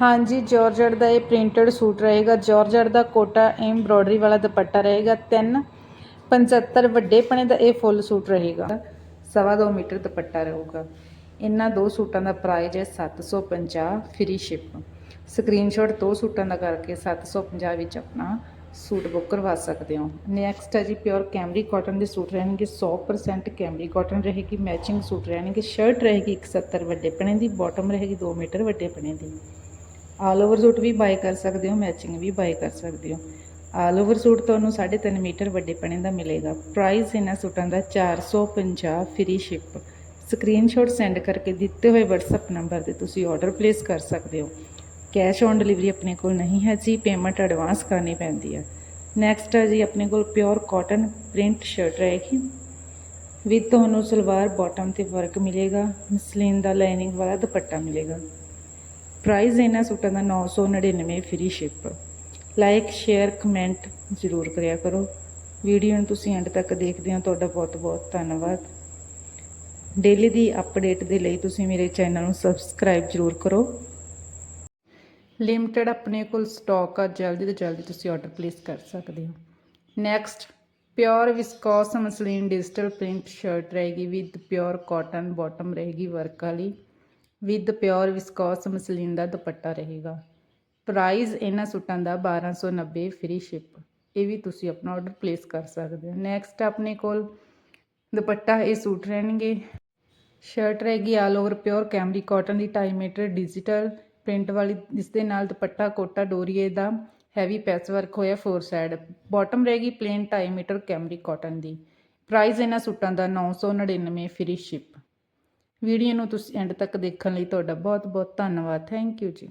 ਹਾਂਜੀ ਜਾਰਜਟ ਦਾ ਇਹ ਪ੍ਰਿੰਟਡ ਸੂਟ ਰਹੇਗਾ। ਜਾਰਜਟ ਦਾ ਕੋਟਾ ਐਮਬ੍ਰੋਇਡਰੀ ਵਾਲਾ ਦੁਪੱਟਾ ਰਹੇਗਾ। ਤਿੰਨ 75 ਵੱਡੇ ਪਣੇ ਦਾ ਇਹ ਫੁੱਲ ਸੂਟ ਰਹੇਗਾ। ਸਵਾ ਦੋ ਮੀਟਰ ਦੁਪੱਟਾ ਰਹੂਗਾ। ਇਹਨਾਂ ਦੋ ਸੂਟਾਂ ਦਾ ਪ੍ਰਾਈਸ ਹੈ 750 ਫ੍ਰੀ ਸ਼ਿਪ ਸਕਰੀਨਸ਼ਾਟ ਦੋ ਸੂਟਾਂ ਦਾ ਕਰਕੇ 750 ਵਿੱਚ ਆਪਣਾ ਸੂਟ ਬੁੱਕ ਕਰਵਾ ਸਕਦੇ ਹੋ। ਨੈਕਸਟ ਹੈ ਜੀ ਪਿਓਰ ਕੈਮਰੀ ਕਾਟਨ ਦੇ ਸੂਟ ਰਹਿਣਗੇ। 100% ਕੈਮਰੀ ਕਾਟਨ ਰਹੇਗੀ। ਮੈਚਿੰਗ ਸੂਟ ਰਹਿਣਗੇ। ਸ਼ਰਟ ਰਹੇਗੀ 170 ਵੱਡੇ ਪਣੇ ਦੀ। ਬਾਟਮ ਰਹੇਗੀ 2 ਮੀਟਰ ਵੱਡੇ ਪਣੇ ਦੀ। ਆਲ ਓਵਰ ਸੂਟ ਵੀ ਬਾਈ ਕਰ ਸਕਦੇ ਹੋ ਮੈਚਿੰਗ ਵੀ ਬਾਈ ਕਰ ਸਕਦੇ ਹੋ। ਆਲ ਓਵਰ ਸੂਟ ਤੁਹਾਨੂੰ 3.5 ਮੀਟਰ ਵੱਡੇ ਪਣੇ ਦਾ ਮਿਲੇਗਾ। ਪ੍ਰਾਈਸ ਇਹਨਾਂ ਸੂਟਾਂ ਦਾ 450 ਫ੍ਰੀ ਸ਼ਿਪ ਸਕਰੀਨਸ਼ਾਟ ਸੈਂਡ ਕਰਕੇ ਦਿੱਤੇ ਹੋਏ WhatsApp ਨੰਬਰ ਤੇ ਤੁਸੀਂ ਆਰਡਰ ਪਲੇਸ ਕਰ ਸਕਦੇ ਹੋ। ਕੈਸ਼ ਔਨ ਡਿਲੀਵਰੀ ਆਪਣੇ ਕੋਲ ਨਹੀਂ ਹੈ ਜੀ ਪੇਮੈਂਟ ਐਡਵਾਂਸ ਕਰਨੀ ਪੈਂਦੀ ਹੈ। ਨੈਕਸਟ ਹੈ ਜੀ, ਆਪਣੇ ਕੋਲ ਪਿਓਰ ਕਾਟਨ ਪ੍ਰਿੰਟ ਸ਼ਰਟ ਰਹੇਗੀ। ਵਿਦ ਤੁਹਾਨੂੰ ਸਲਵਾਰ ਬਾਟਮ ਤੇ ਵਰਕ ਮਿਲੇਗਾ। ਮਸਲੀਨ ਦਾ ਲਾਈਨਿੰਗ ਵਾਲਾ ਦੁਪੱਟਾ ਮਿਲੇਗਾ। ਪ੍ਰਾਈਸ ਇਹਨਾਂ ਸੂਟਾਂ ਦਾ 999 free ship like share comment ਜ਼ਰੂਰ ਕਰਿਆ ਕਰੋ। ਵੀਡੀਓ ਨੂੰ ਤੁਸੀਂ ਐਂਡ ਤੱਕ ਦੇਖਦੇ ਹੋ। ਤੁਹਾਡਾ ਬਹੁਤ ਬਹੁਤ ਧੰਨਵਾਦ। ਡੇਲੀ ਦੀ ਅਪਡੇਟ ਦੇ ਲਈ ਤੁਸੀਂ ਮੇਰੇ ਚੈਨਲ ਨੂੰ ਸਬਸਕ੍ਰਾਈਬ ਜ਼ਰੂਰ ਕਰੋ। ਲਿਮਟਿਡ ਆਪਣੇ ਕੋਲ ਸਟਾਕ ਆ। ਜਲਦੀ ਤੋਂ ਜਲਦੀ ਤੁਸੀਂ ਆਰਡਰ ਪਲੇਸ ਕਰ ਸਕਦੇ ਹੋ। Next pure viscose muslin digital print shirt ਰਹੇਗੀ। ਵਿਦ ਪਿਓਰ ਕਾਟਨ ਬਾਟਮ ਰਹੇਗੀ ਵਰਕ ਵਾਲੀ। ਵਿਦ ਪਿਓਰ ਵਿਸਕੋਸ ਮਸਲੀਨ ਦਾ ਦੁਪੱਟਾ ਰਹੇਗਾ। ਪ੍ਰਾਈਸ ਇਹਨਾਂ ਸੂਟਾਂ ਦਾ 1290 ਫ੍ਰੀ ਸ਼ਿਪ ਇਹ ਵੀ ਤੁਸੀਂ ਆਪਣਾ ਆਰਡਰ ਪਲੇਸ ਕਰ ਸਕਦੇ ਹੋ। ਨੈਕਸਟ ਆਪਣੇ ਕੋਲ ਦੁਪੱਟਾ ਇਹ ਸੂਟ ਰਹਿਣਗੇ। ਸ਼ਰਟ ਰਹੇਗੀ all over pure cambric cotton ਦੀ 2.5 ਮੀਟਰ ਡਿਜੀਟਲ ਪ੍ਰਿੰਟ ਵਾਲੀ। ਇਸ ਦੇ ਨਾਲ ਦੁਪੱਟਾ ਕੋਟਾ ਡੋਰੀਏ ਦਾ ਹੈਵੀ ਪੈਸ ਵਰਕ ਹੋਇਆ ਫੋਰ ਸਾਈਡ ਬਾਟਮ ਰਹੇਗੀ ਪਲੇਨ 2.5 ਮੀਟਰ ਕੈਮਰੀ ਕਾਟਨ ਦੀ। ਪ੍ਰਾਈਸ ਇਹਨਾਂ ਸੂਟਾਂ ਦਾ 999 ਫ੍ਰੀ ਸ਼ਿਪ ਵੀਡੀਓ ਨੂੰ ਤੁਸੀਂ ਐਂਡ ਤੱਕ ਦੇਖਣ ਲਈ ਤੁਹਾਡਾ ਬਹੁਤ ਬਹੁਤ ਧੰਨਵਾਦ। ਥੈਂਕ ਯੂ ਜੀ।